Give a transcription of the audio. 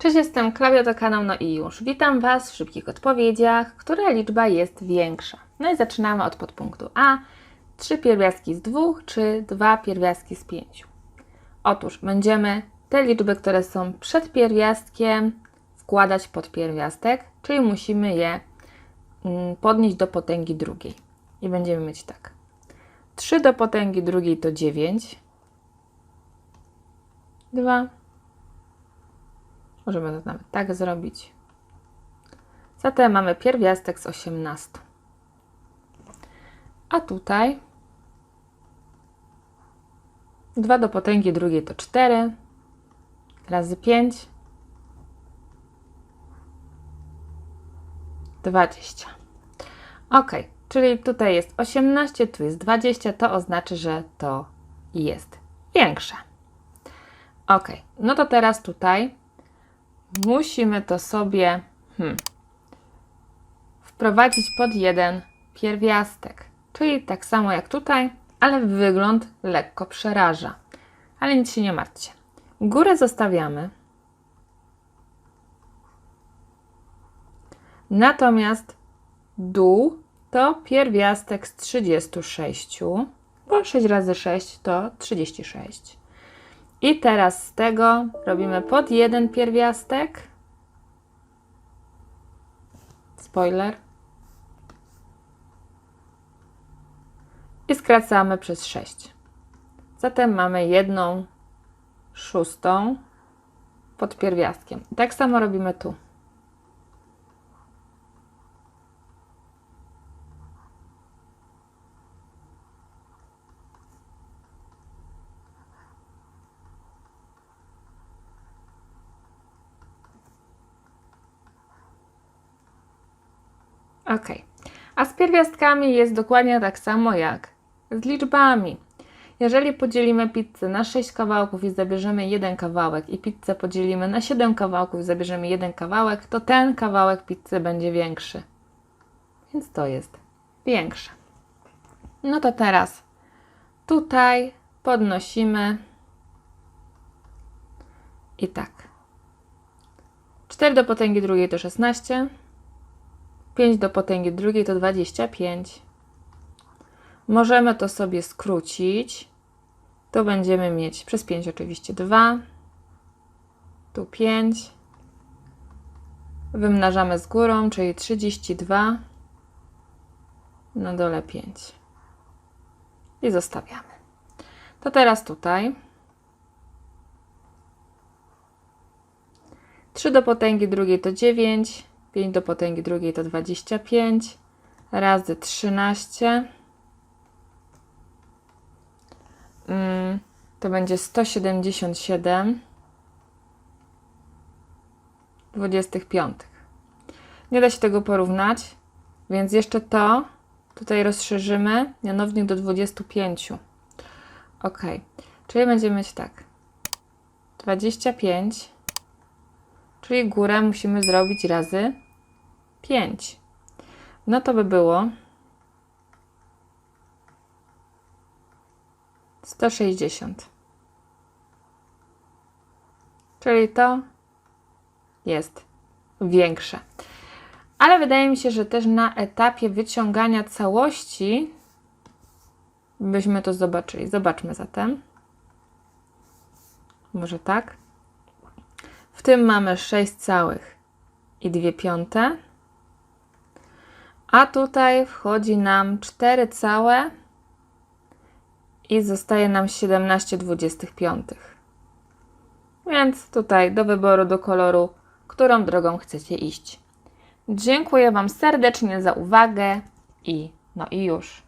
Cześć, jestem Klaudia, to kanał No i już. Witam Was w szybkich odpowiedziach, która liczba jest większa. No i zaczynamy od podpunktu A. Trzy pierwiastki z dwóch, czy dwa pierwiastki z pięciu. Otóż będziemy te liczby, które są przed pierwiastkiem, wkładać pod pierwiastek, czyli musimy je mm, podnieść do potęgi drugiej. I będziemy mieć tak. 3 do potęgi drugiej to 9. 2. Możemy to nawet tak zrobić. Zatem mamy pierwiastek z 18. A tutaj 2 do potęgi drugiej to 4 razy 5 20. Ok, czyli tutaj jest 18, tu jest 20, to oznacza, że to jest większe. Ok, no to teraz tutaj musimy to sobie hmm, wprowadzić pod jeden pierwiastek. Czyli tak samo jak tutaj, ale wygląd lekko przeraża. Ale nic się nie martwcie. Górę zostawiamy. Natomiast dół to pierwiastek z 36, bo 6 razy 6 to 36. I teraz z tego robimy pod jeden pierwiastek. Spoiler. I skracamy przez 6. Zatem mamy jedną szóstą pod pierwiastkiem. Tak samo robimy tu. Ok. A z pierwiastkami jest dokładnie tak samo jak z liczbami. Jeżeli podzielimy pizzę na 6 kawałków i zabierzemy jeden kawałek i pizzę podzielimy na 7 kawałków i zabierzemy jeden kawałek, to ten kawałek pizzy będzie większy. Więc to jest większe. No to teraz tutaj podnosimy i tak. 4 do potęgi drugiej to 16. 5 do potęgi drugiej to 25. Możemy to sobie skrócić. To będziemy mieć przez 5 oczywiście 2. Tu 5. Wymnażamy z górą, czyli 32. Na dole 5. I zostawiamy. To teraz tutaj. 3 do potęgi drugiej to 9. 5 do potęgi drugiej to 25 razy 13 Mm, to będzie 177 25. Nie da się tego porównać, więc jeszcze to tutaj rozszerzymy, mianownik do 25. Ok, czyli będziemy mieć tak 25 czyli górę musimy zrobić razy 5. No to by było 160. Czyli to jest większe. Ale wydaje mi się, że też na etapie wyciągania całości byśmy to zobaczyli. Zobaczmy zatem. Może tak. W tym mamy 6 całych i 2 piąte. A tutaj wchodzi nam 4 całe i zostaje nam 17 25. Więc tutaj do wyboru, do koloru, którą drogą chcecie iść. Dziękuję Wam serdecznie za uwagę i no i już.